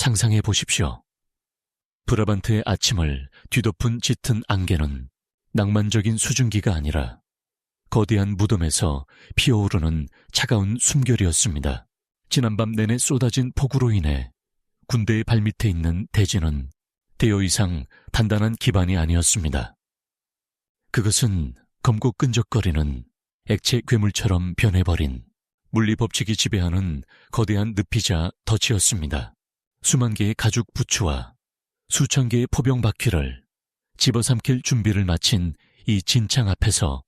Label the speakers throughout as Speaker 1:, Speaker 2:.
Speaker 1: 상상해 보십시오. 브라반트의 아침을 뒤덮은 짙은 안개는 낭만적인 수증기가 아니라 거대한 무덤에서 피어오르는 차가운 숨결이었습니다. 지난밤 내내 쏟아진 폭우로 인해 군대의 발밑에 있는 대지는 대여 이상 단단한 기반이 아니었습니다. 그것은 검고 끈적거리는 액체 괴물처럼 변해버린 물리 법칙이 지배하는 거대한 늪이자 덫이었습니다. 수만 개의 가죽 부츠와 수천 개의 포병 바퀴를 집어삼킬 준비를 마친 이 진창 앞에서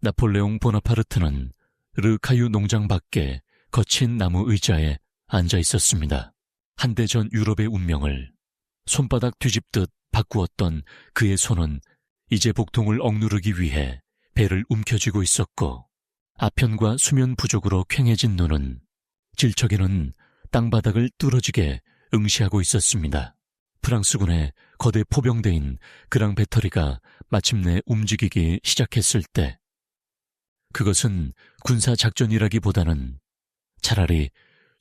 Speaker 1: 나폴레옹 보나파르트는 르카유 농장 밖에 거친 나무 의자에 앉아 있었습니다. 한대 전 유럽의 운명을 손바닥 뒤집듯 바꾸었던 그의 손은 이제 복통을 억누르기 위해 배를 움켜쥐고 있었고 아편과 수면 부족으로 퀭해진 눈은 질척에는 땅바닥을 뚫어지게 응시하고 있었습니다. 프랑스군의 거대 포병대인 그랑 배터리가 마침내 움직이기 시작했을 때 그것은 군사 작전이라기보다는 차라리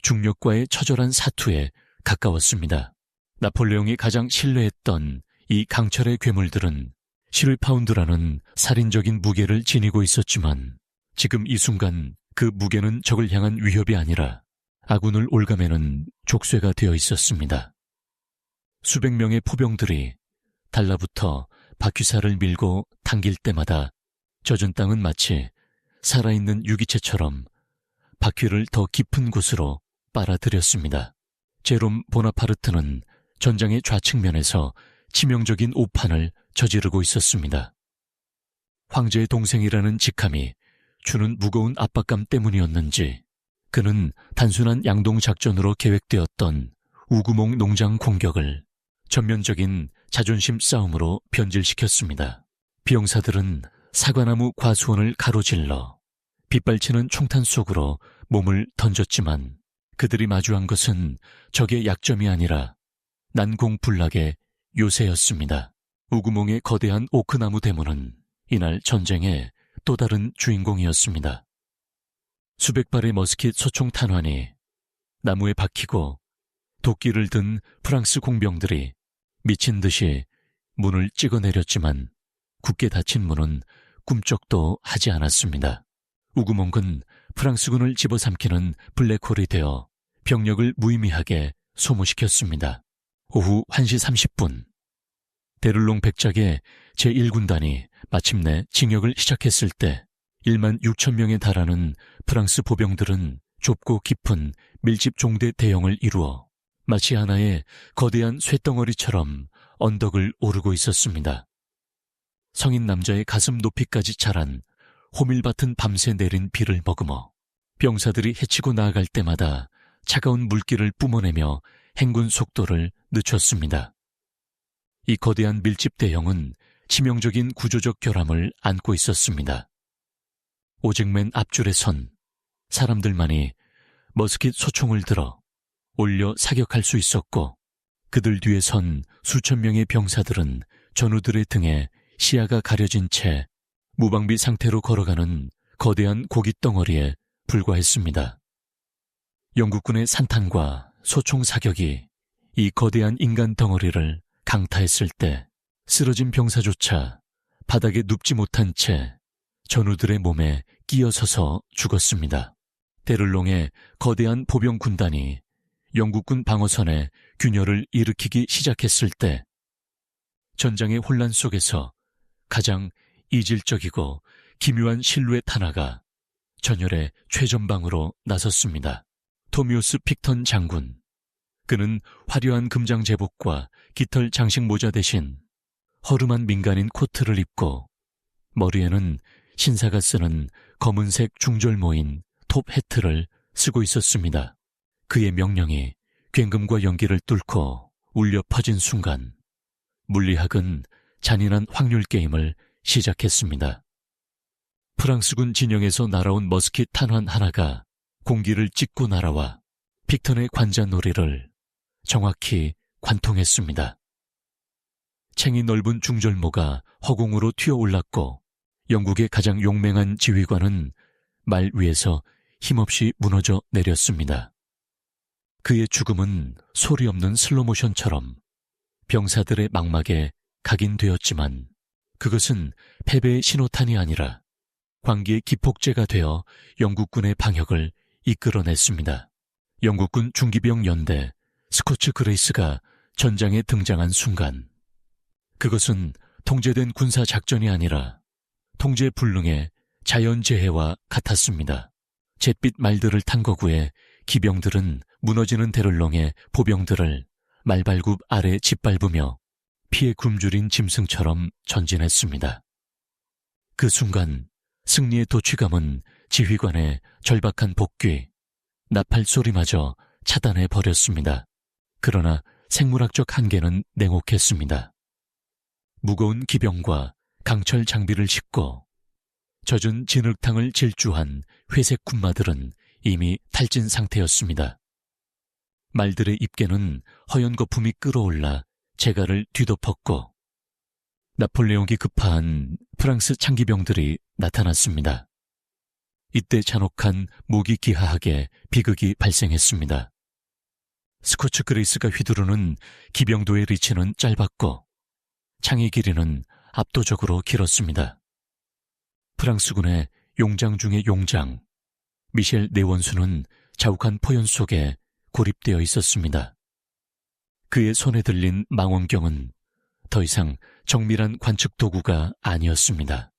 Speaker 1: 중력과의 처절한 사투에 가까웠습니다. 나폴레옹이 가장 신뢰했던 이 강철의 괴물들은 11파운드라는 살인적인 무게를 지니고 있었지만 지금 이 순간 그 무게는 적을 향한 위협이 아니라 아군을 올가매는 족쇄가 되어 있었습니다. 수백 명의 포병들이 달라붙어 바퀴살을 밀고 당길 때마다 젖은 땅은 마치 살아있는 유기체처럼 바퀴를 더 깊은 곳으로 빨아들였습니다. 제롬 보나파르트는 전장의 좌측면에서 치명적인 오판을 저지르고 있었습니다. 황제의 동생이라는 직함이 주는 무거운 압박감 때문이었는지 그는 단순한 양동 작전으로 계획되었던 우구몽 농장 공격을 전면적인 자존심 싸움으로 변질시켰습니다. 비용사들은 사과나무 과수원을 가로질러 빗발치는 총탄 속으로 몸을 던졌지만 그들이 마주한 것은 적의 약점이 아니라 난공불락의 요새였습니다. 우구몽의 거대한 오크나무 대문은 이날 전쟁의 또 다른 주인공이었습니다. 수백 발의 머스킷 소총 탄환이 나무에 박히고 도끼를 든 프랑스 공병들이 미친 듯이 문을 찍어내렸지만 굳게 닫힌 문은 꿈쩍도 하지 않았습니다. 우구몽은 프랑스군을 집어삼키는 블랙홀이 되어 병력을 무의미하게 소모시켰습니다. 오후 1시 30분 데를롱 백작의 제1군단이 마침내 징역을 시작했을 때 1만 6천 명에 달하는 프랑스 보병들은 좁고 깊은 밀집 종대 대형을 이루어 마치 하나의 거대한 쇠덩어리처럼 언덕을 오르고 있었습니다. 성인 남자의 가슴 높이까지 자란 호밀밭은 밤새 내린 비를 머금어 병사들이 헤치고 나아갈 때마다 차가운 물기를 뿜어내며 행군 속도를 늦췄습니다. 이 거대한 밀집 대형은 치명적인 구조적 결함을 안고 있었습니다. 오직 맨 앞줄에 선 사람들만이 머스킷 소총을 들어 올려 사격할 수 있었고 그들 뒤에 선 수천 명의 병사들은 전우들의 등에 시야가 가려진 채 무방비 상태로 걸어가는 거대한 고깃 덩어리에 불과했습니다. 영국군의 산탄과 소총 사격이 이 거대한 인간 덩어리를 강타했을 때 쓰러진 병사조차 바닥에 눕지 못한 채 전우들의 몸에 끼어서서 죽었습니다. 데를롱의 거대한 보병 군단이 영국군 방어선에 균열을 일으키기 시작했을 때 전장의 혼란 속에서 가장 이질적이고 기묘한 실루엣 하나가 전열의 최전방으로 나섰습니다. 토미오스 픽턴 장군. 그는 화려한 금장 제복과 깃털 장식 모자 대신 허름한 민간인 코트를 입고 머리에는 신사가 쓰는 검은색 중절모인 톱 해트를 쓰고 있었습니다. 그의 명령이 굉금과 연기를 뚫고 울려 퍼진 순간 물리학은 잔인한 확률 게임을 시작했습니다. 프랑스군 진영에서 날아온 머스킷 탄환 하나가 공기를 찢고 날아와 픽턴의 관자놀이를 정확히 관통했습니다. 챙이 넓은 중절모가 허공으로 튀어올랐고 영국의 가장 용맹한 지휘관은 말 위에서 힘없이 무너져 내렸습니다. 그의 죽음은 소리 없는 슬로모션처럼 병사들의 망막에 각인되었지만 그것은 패배의 신호탄이 아니라 광기의 기폭제가 되어 영국군의 방역을 이끌어냈습니다. 영국군 중기병 연대 스코츠 그레이스가 전장에 등장한 순간 그것은 통제된 군사 작전이 아니라 통제 불능의 자연재해와 같았습니다. 잿빛 말들을 탄 거구에 기병들은 무너지는 대를렁에 보병들을 말발굽 아래 짓밟으며 피해 굶주린 짐승처럼 전진했습니다. 그 순간 승리의 도취감은 지휘관의 절박한 복귀, 나팔 소리마저 차단해 버렸습니다. 그러나 생물학적 한계는 냉혹했습니다. 무거운 기병과 강철 장비를 싣고 젖은 진흙탕을 질주한 회색 군마들은 이미 탈진 상태였습니다. 말들의 입계는 허연 거품이 끌어올라 재갈을 뒤덮었고 나폴레옹이 급파한 프랑스 창기병들이 나타났습니다. 이때 잔혹한 무기 기하학의 비극이 발생했습니다. 스코츠 그레이스가 휘두르는 기병도의 리치는 짧았고 창의 길이는 압도적으로 길었습니다. 프랑스군의 용장 중의 용장, 미셸 네원수는 자욱한 포연 속에 고립되어 있었습니다. 그의 손에 들린 망원경은 더 이상 정밀한 관측 도구가 아니었습니다.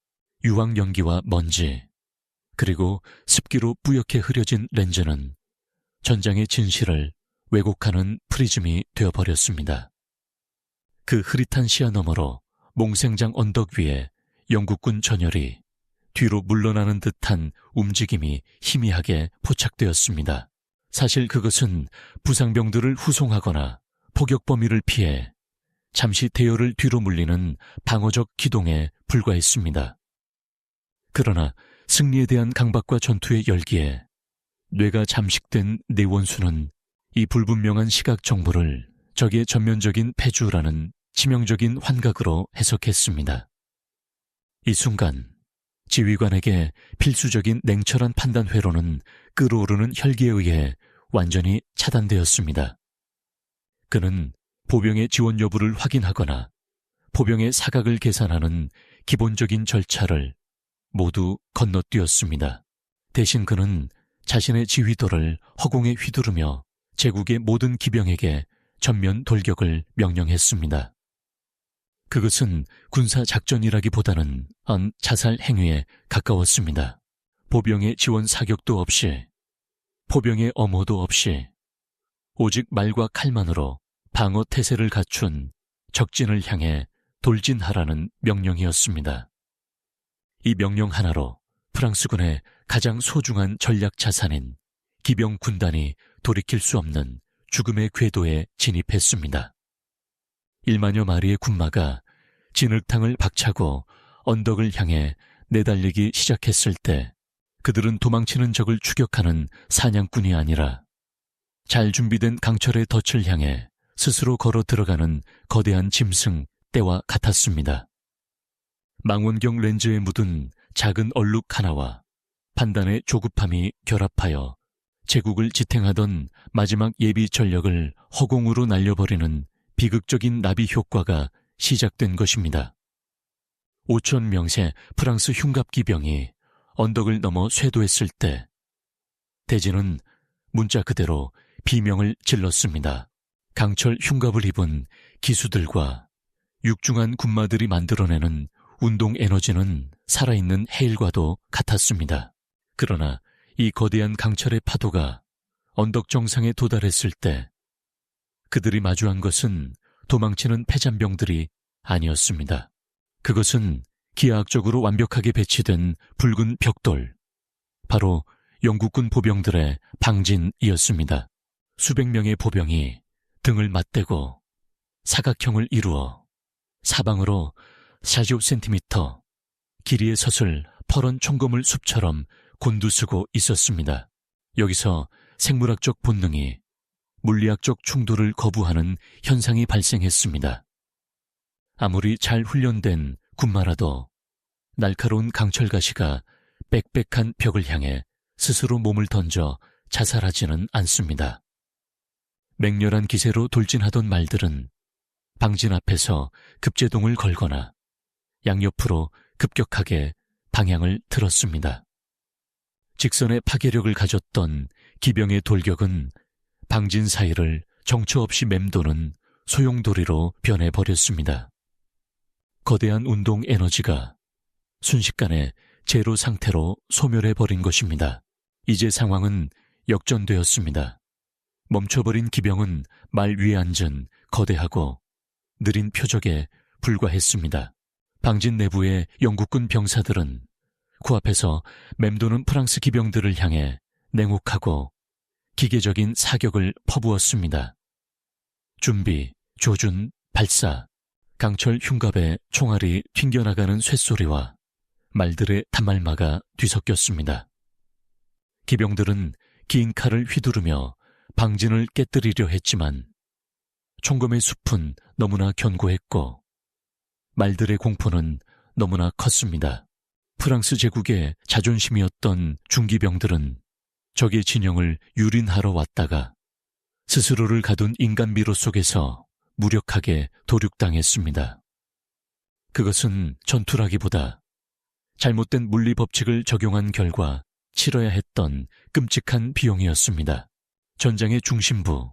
Speaker 1: 유황 연기와 먼지, 그리고 습기로 뿌옇게 흐려진 렌즈는 전장의 진실을 왜곡하는 프리즘이 되어버렸습니다. 그 흐릿한 시야 너머로 몽생장 언덕 위에 영국군 전열이 뒤로 물러나는 듯한 움직임이 희미하게 포착되었습니다. 사실 그것은 부상병들을 후송하거나 포격 범위를 피해 잠시 대열을 뒤로 물리는 방어적 기동에 불과했습니다. 그러나 승리에 대한 강박과 전투의 열기에 뇌가 잠식된 내원수는 이 불분명한 시각 정보를 적의 전면적인 패주라는 치명적인 환각으로 해석했습니다. 이 순간 지휘관에게 필수적인 냉철한 판단 회로는 끓어오르는 혈기에 의해 완전히 차단되었습니다. 그는 보병의 지원 여부를 확인하거나 보병의 사각을 계산하는 기본적인 절차를 모두 건너뛰었습니다. 대신 그는 자신의 지휘도를 허공에 휘두르며 제국의 모든 기병에게 전면 돌격을 명령했습니다. 그것은 군사 작전이라기보다는 한 자살 행위에 가까웠습니다. 보병의 지원 사격도 없이, 포병의 엄호도 없이, 오직 말과 칼만으로 방어 태세를 갖춘 적진을 향해 돌진하라는 명령이었습니다. 이 명령 하나로 프랑스군의 가장 소중한 전략 자산인 기병 군단이 돌이킬 수 없는 죽음의 궤도에 진입했습니다. 1만여 마리의 군마가 진흙탕을 박차고 언덕을 향해 내달리기 시작했을 때 그들은 도망치는 적을 추격하는 사냥꾼이 아니라 잘 준비된 강철의 덫을 향해 스스로 걸어 들어가는 거대한 짐승 때와 같았습니다. 망원경 렌즈에 묻은 작은 얼룩 하나와 판단의 조급함이 결합하여 제국을 지탱하던 마지막 예비 전력을 허공으로 날려버리는 비극적인 나비 효과가 시작된 것입니다. 5천 명세 프랑스 흉갑 기병이 언덕을 넘어 쇄도했을 때 대진은 문자 그대로 비명을 질렀습니다. 강철 흉갑을 입은 기수들과 육중한 군마들이 만들어내는 운동 에너지는 살아있는 해일과도 같았습니다. 그러나 이 거대한 강철의 파도가 언덕 정상에 도달했을 때 그들이 마주한 것은 도망치는 패잔병들이 아니었습니다. 그것은 기하학적으로 완벽하게 배치된 붉은 벽돌, 바로 영국군 보병들의 방진이었습니다. 수백 명의 보병이 등을 맞대고 사각형을 이루어 사방으로 45cm 길이의 섯을 퍼런 총검을 숲처럼 곤두쓰고 있었습니다. 여기서 생물학적 본능이 물리학적 충돌을 거부하는 현상이 발생했습니다. 아무리 잘 훈련된 군마라도 날카로운 강철가시가 빽빽한 벽을 향해 스스로 몸을 던져 자살하지는 않습니다. 맹렬한 기세로 돌진하던 말들은 방진 앞에서 급제동을 걸거나 양옆으로 급격하게 방향을 틀었습니다. 직선의 파괴력을 가졌던 기병의 돌격은 방진 사이를 정처 없이 맴도는 소용돌이로 변해버렸습니다. 거대한 운동 에너지가 순식간에 제로 상태로 소멸해버린 것입니다. 이제 상황은 역전되었습니다. 멈춰버린 기병은 말 위에 앉은 거대하고 느린 표적에 불과했습니다. 방진 내부의 영국군 병사들은 코앞에서 맴도는 프랑스 기병들을 향해 냉혹하고 기계적인 사격을 퍼부었습니다. 준비, 조준, 발사, 강철 흉갑에 총알이 튕겨나가는 쇳소리와 말들의 단말마가 뒤섞였습니다. 기병들은 긴 칼을 휘두르며 방진을 깨뜨리려 했지만 총검의 숲은 너무나 견고했고 말들의 공포는 너무나 컸습니다. 프랑스 제국의 자존심이었던 중기병들은 적의 진영을 유린하러 왔다가 스스로를 가둔 인간 미로 속에서 무력하게 도륙당했습니다. 그것은 전투라기보다 잘못된 물리 법칙을 적용한 결과 치러야 했던 끔찍한 비용이었습니다. 전장의 중심부,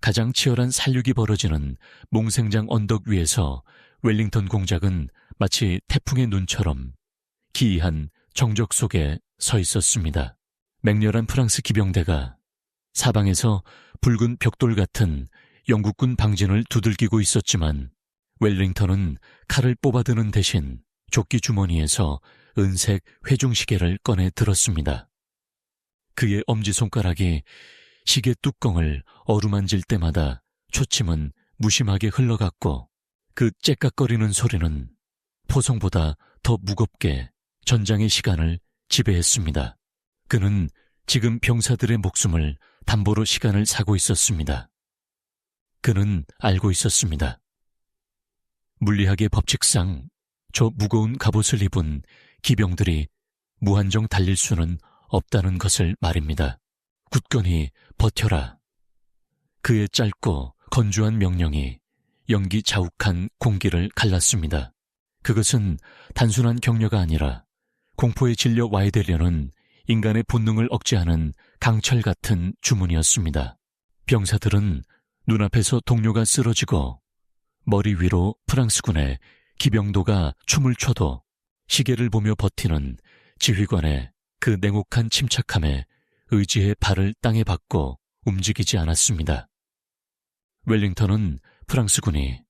Speaker 1: 가장 치열한 살육이 벌어지는 몽생장 언덕 위에서 웰링턴 공작은 마치 태풍의 눈처럼 기이한 정적 속에 서 있었습니다. 맹렬한 프랑스 기병대가 사방에서 붉은 벽돌 같은 영국군 방진을 두들기고 있었지만 웰링턴은 칼을 뽑아드는 대신 조끼 주머니에서 은색 회중 시계를 꺼내 들었습니다. 그의 엄지손가락이 시계 뚜껑을 어루만질 때마다 초침은 무심하게 흘러갔고 그 째깍거리는 소리는 포성보다 더 무겁게 전장의 시간을 지배했습니다. 그는 지금 병사들의 목숨을 담보로 시간을 사고 있었습니다. 그는 알고 있었습니다. 물리학의 법칙상 저 무거운 갑옷을 입은 기병들이 무한정 달릴 수는 없다는 것을 말입니다. 굳건히 버텨라. 그의 짧고 건조한 명령이 연기 자욱한 공기를 갈랐습니다. 그것은 단순한 격려가 아니라 공포에 질려 와야 되려는 인간의 본능을 억제하는 강철 같은 주문이었습니다. 병사들은 눈앞에서 동료가 쓰러지고 머리 위로 프랑스군의 기병도가 춤을 춰도 시계를 보며 버티는 지휘관의 그 냉혹한 침착함에 의지의 발을 땅에 박고 움직이지 않았습니다. 웰링턴은 프랑스군이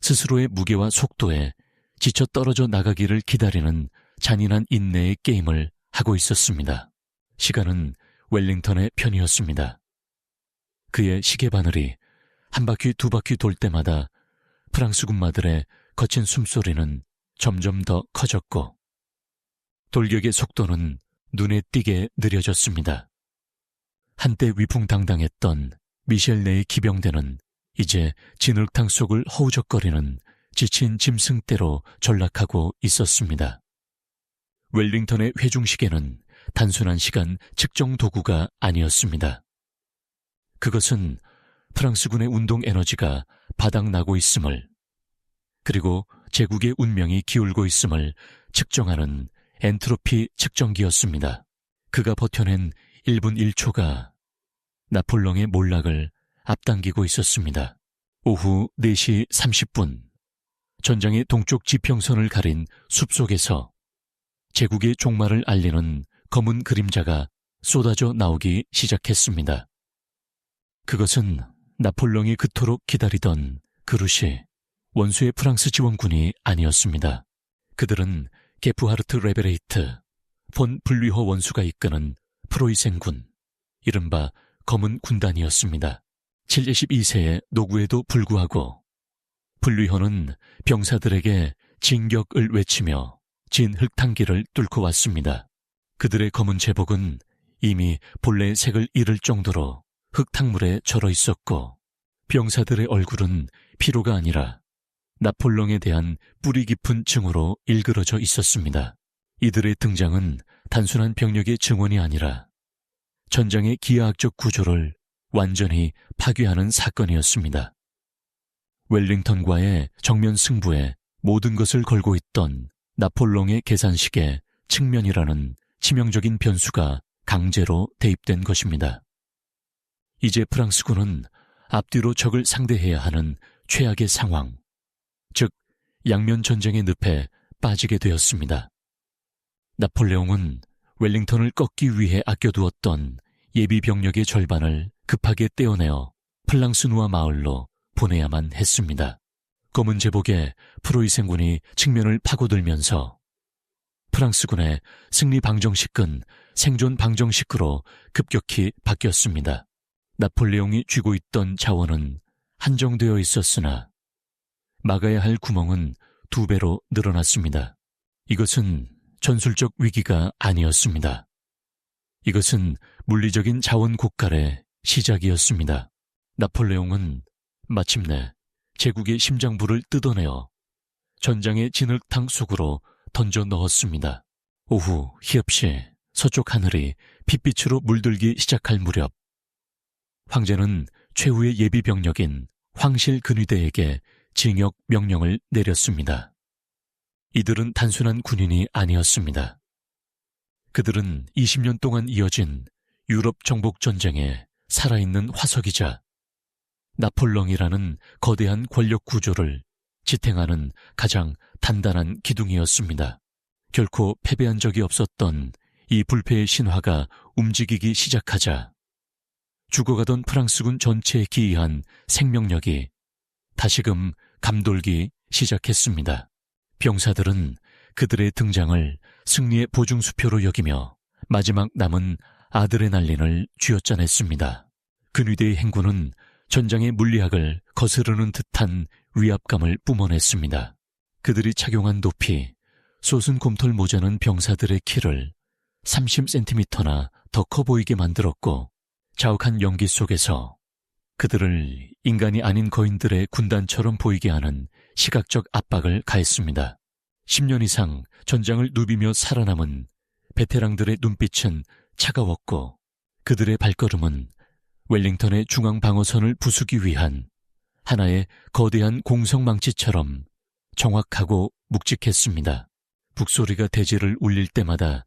Speaker 1: 스스로의 무게와 속도에 지쳐 떨어져 나가기를 기다리는 잔인한 인내의 게임을 하고 있었습니다. 시간은 웰링턴의 편이었습니다. 그의 시계 바늘이 한 바퀴 두 바퀴 돌 때마다 프랑스 군마들의 거친 숨소리는 점점 더 커졌고 돌격의 속도는 눈에 띄게 느려졌습니다. 한때 위풍당당했던 미셸 네의 기병대는 이제 진흙탕 속을 허우적거리는 지친 짐승대로 전락하고 있었습니다. 웰링턴의 회중시계는 단순한 시간 측정 도구가 아니었습니다. 그것은 프랑스군의 운동 에너지가 바닥나고 있음을 그리고 제국의 운명이 기울고 있음을 측정하는 엔트로피 측정기였습니다. 그가 버텨낸 1분 1초가 나폴령의 몰락을 앞당기고 있었습니다. 오후 4시 30분 전장의 동쪽 지평선을 가린 숲속에서 제국의 종말을 알리는 검은 그림자가 쏟아져 나오기 시작했습니다. 그것은 나폴령이 그토록 기다리던 그루시 원수의 프랑스 지원군이 아니었습니다. 그들은 게프하르트 레베레이트, 본 블리허 원수가 이끄는 프로이센군, 이른바 검은 군단이었습니다. 72세의 노구에도 불구하고 블리허는 병사들에게 진격을 외치며 진 흙탕기를 뚫고 왔습니다. 그들의 검은 제복은 이미 본래 색을 잃을 정도로 흙탕물에 절어 있었고 병사들의 얼굴은 피로가 아니라 나폴롱에 대한 뿌리 깊은 증오로 일그러져 있었습니다. 이들의 등장은 단순한 병력의 증언이 아니라 전장의 기하학적 구조를 완전히 파괴하는 사건이었습니다. 웰링턴과의 정면 승부에 모든 것을 걸고 있던 나폴롱의 계산식의 측면이라는 치명적인 변수가 강제로 대입된 것입니다. 이제 프랑스군은 앞뒤로 적을 상대해야 하는 최악의 상황, 즉 양면 전쟁의 늪에 빠지게 되었습니다. 나폴레옹은 웰링턴을 꺾기 위해 아껴두었던 예비 병력의 절반을 급하게 떼어내어 플랑스누아 마을로 보내야만 했습니다. 검은 제복에 프로이센군이 측면을 파고들면서 프랑스군의 승리 방정식은 생존 방정식으로 급격히 바뀌었습니다. 나폴레옹이 쥐고 있던 자원은 한정되어 있었으나 막아야 할 구멍은 두 배로 늘어났습니다. 이것은 전술적 위기가 아니었습니다. 이것은 물리적인 자원 국갈의 시작이었습니다. 나폴레옹은 마침내 제국의 심장부를 뜯어내어 전장의 진흙탕 속으로 던져 넣었습니다. 오후 희엽시 서쪽 하늘이 핏빛으로 물들기 시작할 무렵 황제는 최후의 예비 병력인 황실 근위대에게 징역 명령을 내렸습니다. 이들은 단순한 군인이 아니었습니다. 그들은 20년 동안 이어진 유럽 정복 전쟁에 살아있는 화석이자 나폴렁이라는 거대한 권력 구조를 지탱하는 가장 단단한 기둥이었습니다. 결코 패배한 적이 없었던 이 불패의 신화가 움직이기 시작하자 죽어가던 프랑스군 전체에 기이한 생명력이 다시금 감돌기 시작했습니다. 병사들은 그들의 등장을 승리의 보증수표로 여기며 마지막 남은 아드레날린을 쥐어짜냈습니다. 근위대의 행군은 전장의 물리학을 거스르는 듯한 위압감을 뿜어냈습니다. 그들이 착용한 높이, 솟은 곰털 모자는 병사들의 키를 30cm나 더 커 보이게 만들었고 자욱한 연기 속에서 그들을 인간이 아닌 거인들의 군단처럼 보이게 하는 시각적 압박을 가했습니다. 10년 이상 전장을 누비며 살아남은 베테랑들의 눈빛은 차가웠고 그들의 발걸음은 웰링턴의 중앙 방어선을 부수기 위한 하나의 거대한 공성망치처럼 정확하고 묵직했습니다. 북소리가 대지를 울릴 때마다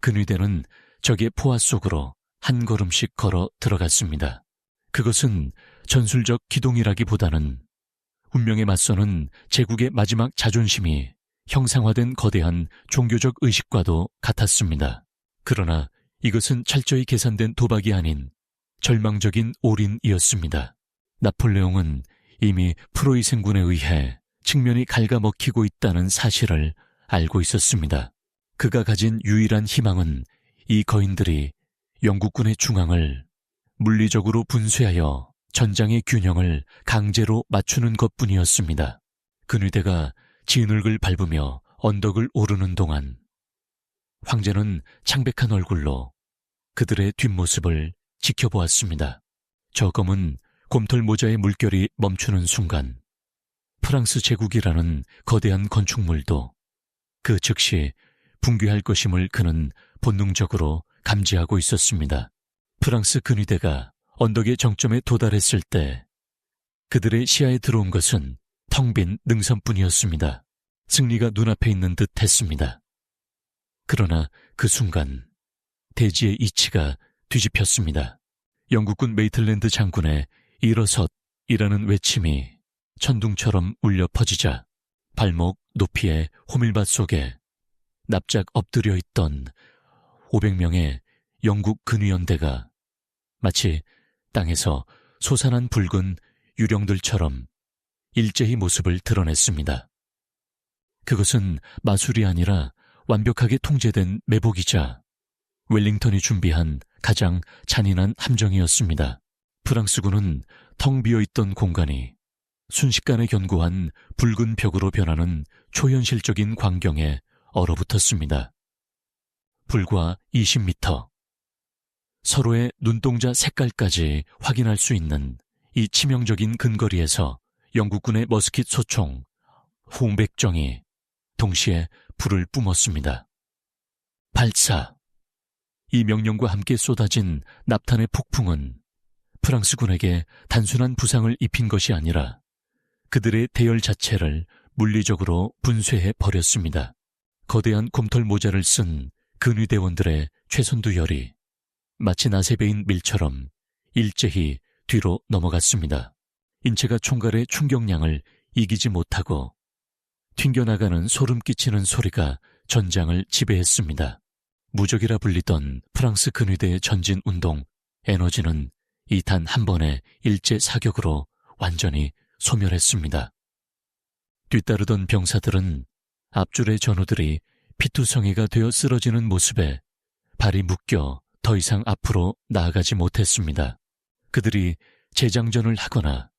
Speaker 1: 근위대는 적의 포화 속으로 한 걸음씩 걸어 들어갔습니다. 그것은 전술적 기동이라기보다는 운명에 맞서는 제국의 마지막 자존심이 형상화된 거대한 종교적 의식과도 같았습니다. 그러나 이것은 철저히 계산된 도박이 아닌 절망적인 올인이었습니다. 나폴레옹은 이미 프로이센군에 의해 측면이 갉아먹히고 있다는 사실을 알고 있었습니다. 그가 가진 유일한 희망은 이 거인들이 영국군의 중앙을 물리적으로 분쇄하여 전장의 균형을 강제로 맞추는 것 뿐이었습니다. 근위대가 진흙을 밟으며 언덕을 오르는 동안 황제는 창백한 얼굴로 그들의 뒷모습을 지켜보았습니다. 저 검은 곰털 모자의 물결이 멈추는 순간 프랑스 제국이라는 거대한 건축물도 그 즉시 붕괴할 것임을 그는 본능적으로 감지하고 있었습니다. 프랑스 근위대가 언덕의 정점에 도달했을 때 그들의 시야에 들어온 것은 텅 빈 능선뿐이었습니다. 승리가 눈앞에 있는 듯 했습니다. 그러나 그 순간 대지의 이치가 뒤집혔습니다. 영국군 메이틀랜드 장군의 일어섰이라는 외침이 천둥처럼 울려 퍼지자 발목 높이의 호밀밭 속에 납작 엎드려 있던 500명의 영국 근위연대가 마치 땅에서 솟아난 붉은 유령들처럼 일제히 모습을 드러냈습니다. 그것은 마술이 아니라 완벽하게 통제된 매복이자 웰링턴이 준비한 가장 잔인한 함정이었습니다. 프랑스군은 텅 비어 있던 공간이 순식간에 견고한 붉은 벽으로 변하는 초현실적인 광경에 얼어붙었습니다. 불과 20m. 서로의 눈동자 색깔까지 확인할 수 있는 이 치명적인 근거리에서 영국군의 머스킷 소총, 홍백정이 동시에 불을 뿜었습니다. 발사! 이 명령과 함께 쏟아진 납탄의 폭풍은 프랑스군에게 단순한 부상을 입힌 것이 아니라 그들의 대열 자체를 물리적으로 분쇄해 버렸습니다. 거대한 곰털 모자를 쓴 근위대원들의 최선두 열이 마치 나세베인 밀처럼 일제히 뒤로 넘어갔습니다. 인체가 총갈의 충격량을 이기지 못하고 튕겨나가는 소름 끼치는 소리가 전장을 지배했습니다. 무적이라 불리던 프랑스 근위대의 전진 운동 에너지는 이단한 번의 일제 사격으로 완전히 소멸했습니다. 뒤따르던 병사들은 앞줄의 전우들이 피투성이가 되어 쓰러지는 모습에 발이 묶여 더 이상 앞으로 나아가지 못했습니다. 그들이 재장전을 하거나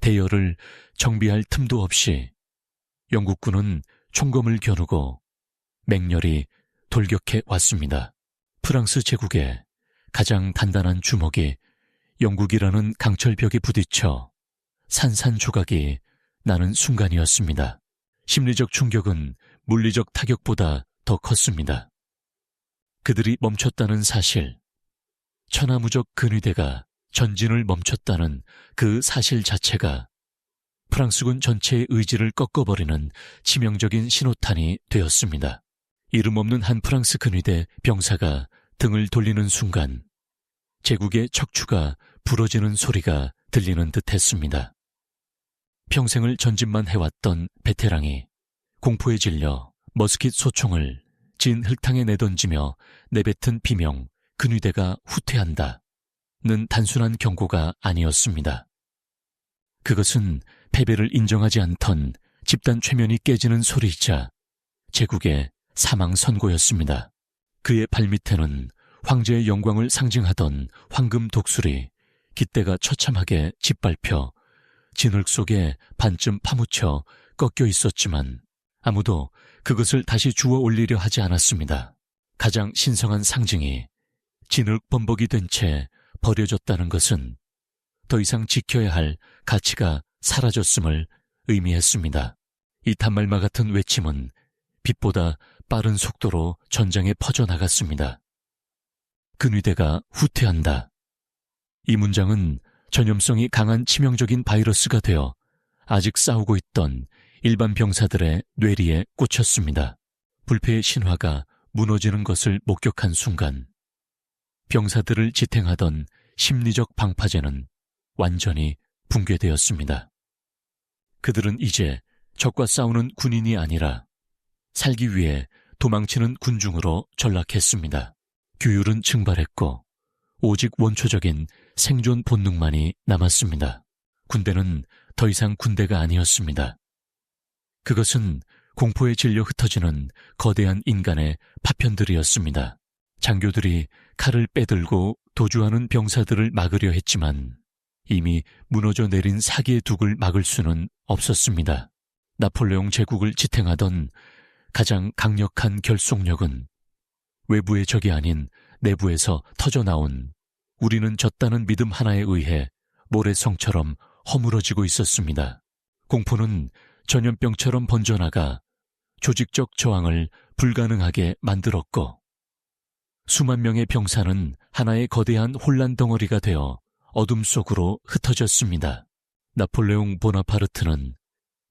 Speaker 1: 대열을 정비할 틈도 없이 영국군은 총검을 겨누고 맹렬히 돌격해 왔습니다. 프랑스 제국의 가장 단단한 주먹이 영국이라는 강철벽에 부딪혀 산산조각이 나는 순간이었습니다. 심리적 충격은 물리적 타격보다 더 컸습니다. 그들이 멈췄다는 사실, 천하무적 근위대가 전진을 멈췄다는 그 사실 자체가 프랑스군 전체의 의지를 꺾어버리는 치명적인 신호탄이 되었습니다. 이름 없는 한 프랑스 근위대 병사가 등을 돌리는 순간 제국의 척추가 부러지는 소리가 들리는 듯 했습니다. 평생을 전진만 해왔던 베테랑이 공포에 질려 머스킷 소총을 진 흙탕에 내던지며 내뱉은 비명 근위대가 후퇴한다. 는 단순한 경고가 아니었습니다. 그것은 패배를 인정하지 않던 집단 최면이 깨지는 소리이자 제국의 사망 선고였습니다. 그의 발밑에는 황제의 영광을 상징하던 황금 독수리 깃대가 처참하게 짓밟혀 진흙 속에 반쯤 파묻혀 꺾여 있었지만 아무도 그것을 다시 주워 올리려 하지 않았습니다. 가장 신성한 상징이 진흙 범벅이 된 채 버려졌다는 것은 더 이상 지켜야 할 가치가 사라졌음을 의미했습니다. 이 단말마 같은 외침은 빛보다 빠른 속도로 전장에 퍼져나갔습니다. 근위대가 후퇴한다. 이 문장은 전염성이 강한 치명적인 바이러스가 되어 아직 싸우고 있던 일반 병사들의 뇌리에 꽂혔습니다. 불패의 신화가 무너지는 것을 목격한 순간 병사들을 지탱하던 심리적 방파제는 완전히 붕괴되었습니다. 그들은 이제 적과 싸우는 군인이 아니라 살기 위해 도망치는 군중으로 전락했습니다. 규율은 증발했고 오직 원초적인 생존 본능만이 남았습니다. 군대는 더 이상 군대가 아니었습니다. 그것은 공포에 질려 흩어지는 거대한 인간의 파편들이었습니다. 장교들이 칼을 빼들고 도주하는 병사들을 막으려 했지만 이미 무너져 내린 사기의 둑을 막을 수는 없었습니다. 나폴레옹 제국을 지탱하던 가장 강력한 결속력은 외부의 적이 아닌 내부에서 터져나온 우리는 졌다는 믿음 하나에 의해 모래성처럼 허물어지고 있었습니다. 공포는 전염병처럼 번져나가 조직적 저항을 불가능하게 만들었고 수만 명의 병사는 하나의 거대한 혼란 덩어리가 되어 어둠 속으로 흩어졌습니다. 나폴레옹 보나파르트는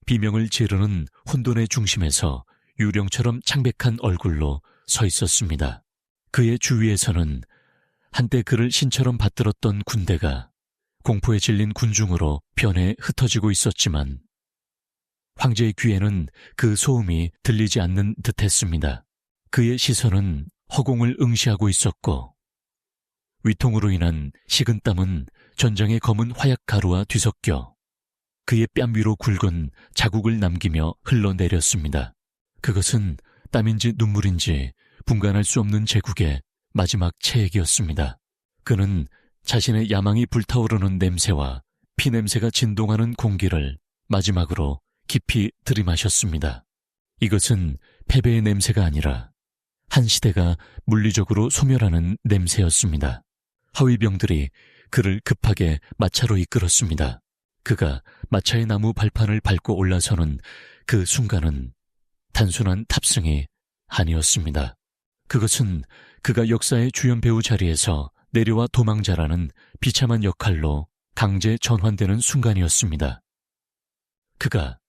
Speaker 1: 비명을 지르는 혼돈의 중심에서 유령처럼 창백한 얼굴로 서 있었습니다. 그의 주위에서는 한때 그를 신처럼 받들었던 군대가 공포에 질린 군중으로 변해 흩어지고 있었지만 황제의 귀에는 그 소음이 들리지 않는 듯 했습니다. 그의 시선은 허공을 응시하고 있었고 위통으로 인한 식은 땀은 전장의 검은 화약 가루와 뒤섞여 그의 뺨 위로 굵은 자국을 남기며 흘러내렸습니다. 그것은 땀인지 눈물인지 분간할 수 없는 제국의 마지막 체액이었습니다. 그는 자신의 야망이 불타오르는 냄새와 피냄새가 진동하는 공기를 마지막으로 깊이 들이마셨습니다. 이것은 패배의 냄새가 아니라 한 시대가 물리적으로 소멸하는 냄새였습니다. 하위병들이 그를 급하게 마차로 이끌었습니다. 그가 마차의 나무 발판을 밟고 올라서는 그 순간은 단순한 탑승이 아니었습니다. 그것은 그가 역사의 주연 배우 자리에서 내려와 도망자라는 비참한 역할로 강제 전환되는 순간이었습니다. 그가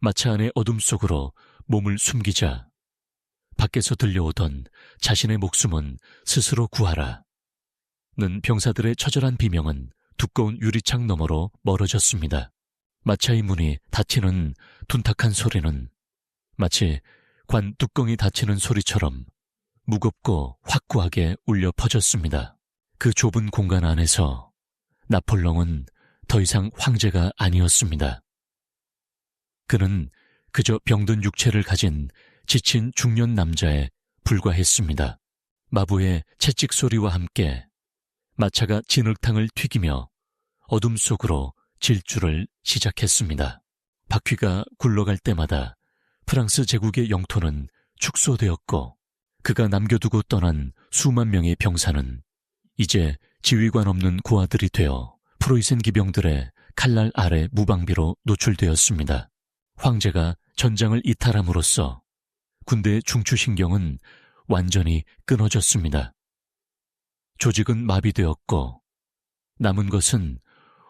Speaker 1: 마차 안의 어둠 속으로 몸을 숨기자 밖에서 들려오던 자신의 목숨은 스스로 구하라. 는 병사들의 처절한 비명은 두꺼운 유리창 너머로 멀어졌습니다. 마차의 문이 닫히는 둔탁한 소리는 마치 관 뚜껑이 닫히는 소리처럼 무겁고 확고하게 울려 퍼졌습니다. 그 좁은 공간 안에서 나폴롱은 더 이상 황제가 아니었습니다. 그는 그저 병든 육체를 가진 지친 중년 남자에 불과했습니다. 마부의 채찍 소리와 함께 마차가 진흙탕을 튀기며 어둠 속으로 질주를 시작했습니다. 바퀴가 굴러갈 때마다 프랑스 제국의 영토는 축소되었고 그가 남겨두고 떠난 수만 명의 병사는 이제 지휘관 없는 고아들이 되어 프로이센 기병들의 칼날 아래 무방비로 노출되었습니다. 황제가 전장을 이탈함으로써 군대의 중추신경은 완전히 끊어졌습니다. 조직은 마비되었고 남은 것은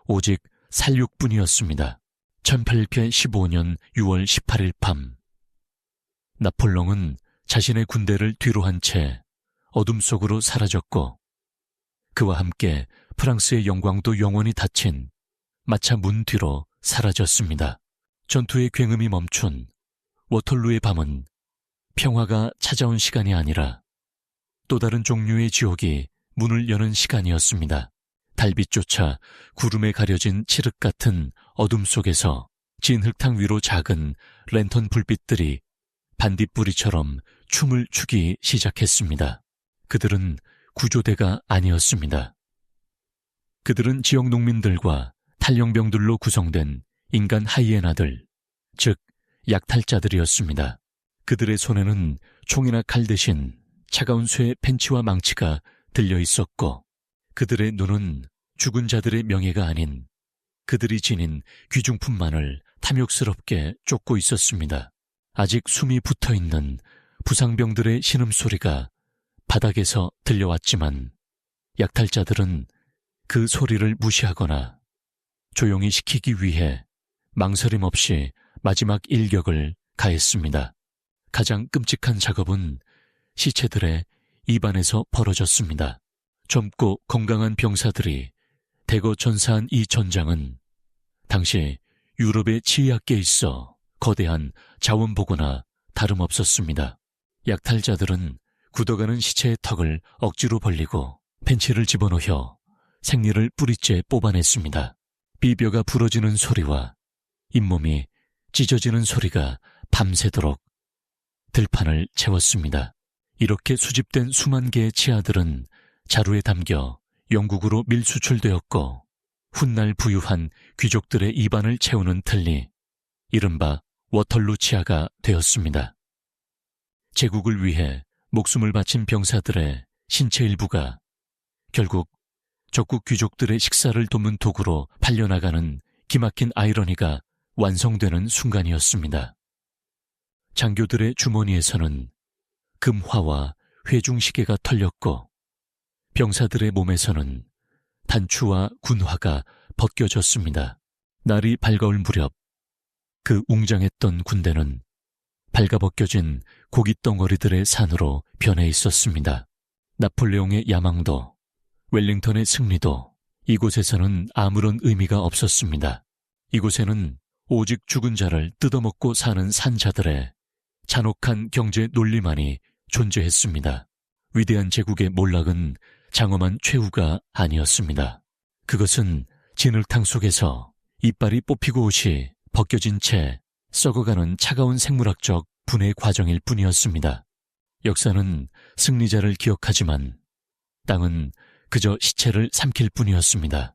Speaker 1: 오직 살육뿐이었습니다. 1815년 6월 18일 밤 나폴롱은 자신의 군대를 뒤로 한 채 어둠 속으로 사라졌고 그와 함께 프랑스의 영광도 영원히 닫힌 마차 문 뒤로 사라졌습니다. 전투의 굉음이 멈춘 워털루의 밤은 평화가 찾아온 시간이 아니라 또 다른 종류의 지옥이 문을 여는 시간이었습니다. 달빛조차 구름에 가려진 칠흑 같은 어둠 속에서 진 흙탕 위로 작은 랜턴 불빛들이 반딧불이처럼 춤을 추기 시작했습니다. 그들은 구조대가 아니었습니다. 그들은 지역 농민들과 탈영병들로 구성된 인간 하이에나들, 즉 약탈자들이었습니다. 그들의 손에는 총이나 칼 대신 차가운 쇠 펜치와 망치가 들려 있었고 그들의 눈은 죽은 자들의 명예가 아닌 그들이 지닌 귀중품만을 탐욕스럽게 쫓고 있었습니다. 아직 숨이 붙어 있는 부상병들의 신음소리가 바닥에서 들려왔지만 약탈자들은 그 소리를 무시하거나 조용히 시키기 위해 망설임 없이 마지막 일격을 가했습니다. 가장 끔찍한 작업은 시체들의 입안에서 벌어졌습니다. 젊고 건강한 병사들이 대거 전사한 이 전장은 당시 유럽의 치약계에 있어 거대한 자원보고나 다름없었습니다. 약탈자들은 굳어가는 시체의 턱을 억지로 벌리고 펜치를 집어넣어 생리를 뿌리째 뽑아냈습니다. 비벼가 부러지는 소리와 잇몸이 찢어지는 소리가 밤새도록 들판을 채웠습니다. 이렇게 수집된 수만 개의 치아들은 자루에 담겨 영국으로 밀수출되었고 훗날 부유한 귀족들의 입안을 채우는 틀니 이른바 워털루 치아가 되었습니다. 제국을 위해 목숨을 바친 병사들의 신체 일부가 결국 적국 귀족들의 식사를 돕는 도구로 팔려나가는 기막힌 아이러니가 완성되는 순간이었습니다. 장교들의 주머니에서는 금화와 회중시계가 털렸고 병사들의 몸에서는 단추와 군화가 벗겨졌습니다. 날이 밝아올 무렵 그 웅장했던 군대는 발가벗겨진 고깃덩어리들의 산으로 변해 있었습니다. 나폴레옹의 야망도 웰링턴의 승리도 이곳에서는 아무런 의미가 없었습니다. 이곳에는 오직 죽은 자를 뜯어먹고 사는 산자들의 잔혹한 경제 논리만이 존재했습니다. 위대한 제국의 몰락은 장엄한 최후가 아니었습니다. 그것은 진흙탕 속에서 이빨이 뽑히고 옷이 벗겨진 채 썩어가는 차가운 생물학적 분해 과정일 뿐이었습니다. 역사는 승리자를 기억하지만 땅은 그저 시체를 삼킬 뿐이었습니다.